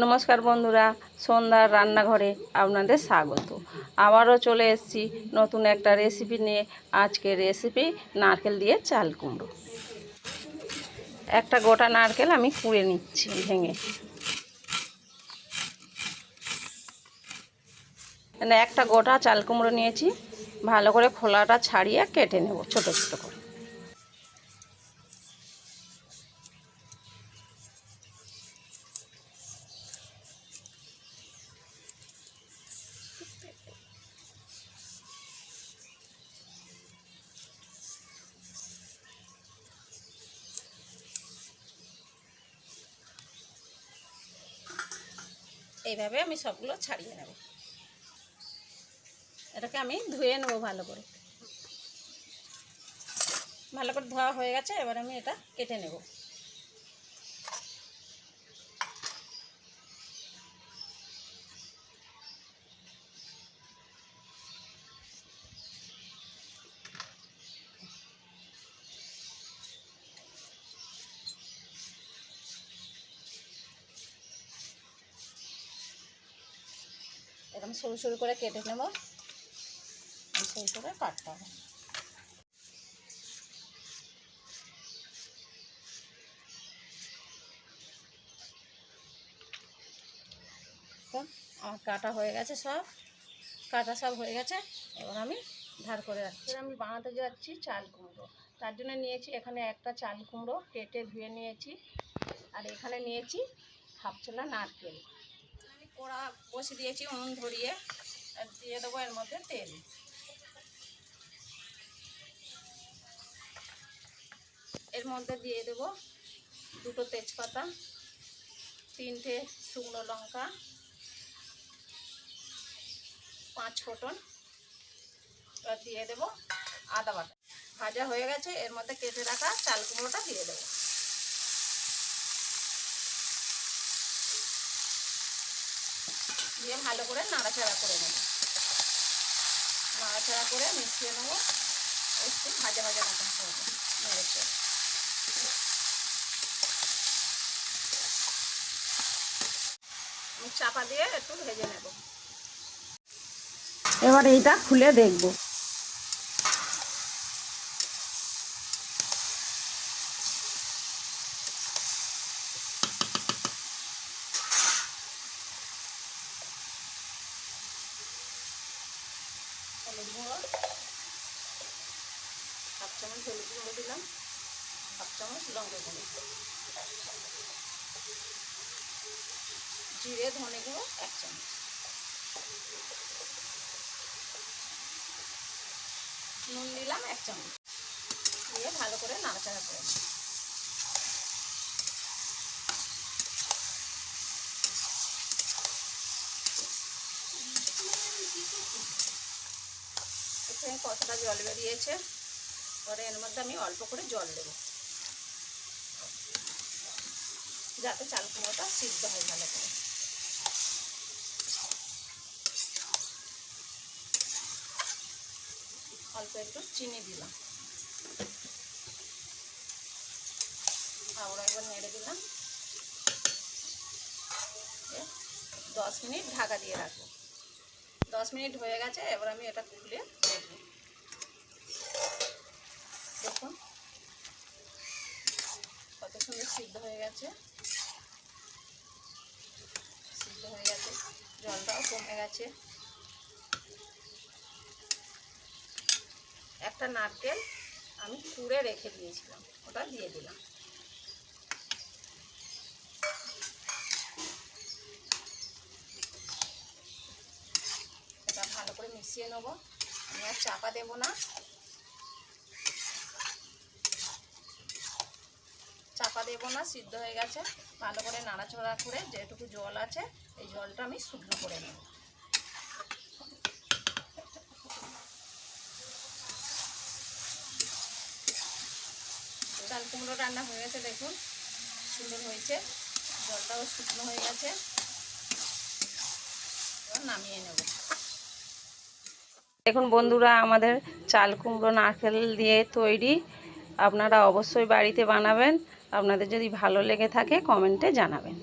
নমস্কার বন্ধুরা, সন্ধ্যার রান্নাঘরে আপনাদের স্বাগত। আবারও চলে এসেছি নতুন একটা রেসিপি নিয়ে। আজকের রেসিপি নারকেল দিয়ে চাল কুমড়ো। একটা গোটা নারকেল আমি কুড়ে নিচ্ছি ভেঙে। মানে একটা গোটা চাল কুমড়ো নিয়েছি, ভালো করে খোলাটা ছাড়িয়ে কেটে নেব ছোট ছোট করে। এইভাবে আমি সবগুলো ছাড়িয়ে নেব। এটাকে আমি ধুয়ে নেব ভালো করে। ভালো করে ধোয়া হয়ে গেছে, এবার আমি এটা কেটে নেব। এরকম সরু সরু করে কেটে নেব। সরু করে কাটতে হবে। আমার কাটা হয়ে গেছে সব। কাটা সব হয়ে গেছে। এবার আমি ধার করে রাখছি। আমি বানাতে যাচ্ছি চাল কুমড়ো। তার জন্য নিয়েছি এখানে একটা চাল কুমড়ো, কেটে ধুয়ে নিয়েছি। আর এখানে নিয়েছি হাফ চোলা নারকেল। কড়া বসে দিয়েছি উনুন ধরিয়ে দিয়ে দেবো এর মধ্যে তেল। এর মধ্যে দিয়ে দেব দুটো তেজপাতা, তিনটে শুকনো লঙ্কা, পাঁচ ফোটন দিয়ে দেব আদা বাটা। ভাজা হয়ে গেছে, এর মধ্যে কেটে রাখা চাল কুমড়োটা দিয়ে দেবো। দিয়ে ভালো করে নাড়াচাড়া করে নেব। নাড়াচাড়া করে মিশিয়ে নেব। একটু ভাজা ভাজা মতন করব। নেড়েছে চাপা দিয়ে একটু ভেজে নেব। এবার এইটা খুলে দেখব। হলুদ গুঁড়ো, হাফ চামচ হলুদ গুঁড়ো দিলাম, হাফ চামচ লঙ্কা গুঁড়ো। জিরে, ধনে গুঁড়ো, এক চামচ। নুন দিলাম এক চামচ। দিয়ে ভালো করে নাড়াচাড়া করে নেব। এখানে কতটা জল বেরিয়েছে? পরে এর মধ্যে আমি অল্প করে জল দেব। যাতে চাল কুমড়োটা সিদ্ধ হয় ভালো করে। অল্প একটু চিনি দিলাম। আবার একবার নেড়ে দিলাম। দশ মিনিট ঢাকা দিয়ে রাখব। দশ মিনিট হয়ে গেছে, এবার আমি এটা খুলে দেখুন কত সুন্দর সিদ্ধ হয়ে গেছে। সিদ্ধ হয়ে গেছে, জলটাও কমে গেছে। একটা নারকেল আমি কুড়ে রেখে দিয়েছিলাম, ওটা দিয়ে দিলাম এটা ভালো করে মিশিয়ে নেব। আমি আর চাপা দেব না। চাপা দেব না, সিদ্ধ হয়ে গেছে। ভালো করে নাড়াচড়া করে যেটুকু জল আছে, এই জলটা আমি শুকনো করে নেব। চাল কুমড়ো রান্না হয়ে গেছে, দেখুন। সুন্দর হয়েছে। জলটাও শুকনো হয়ে গেছে। নামিয়ে নেব। দেখুন বন্ধুরা, আমাদের চাল কুমড়ো নারকেল দিয়ে তৈরি। আপনারা অবশ্যই বাড়িতে বানাবেন। আপনাদের যদি ভালো লেগে থাকে, কমেন্টে জানাবেন।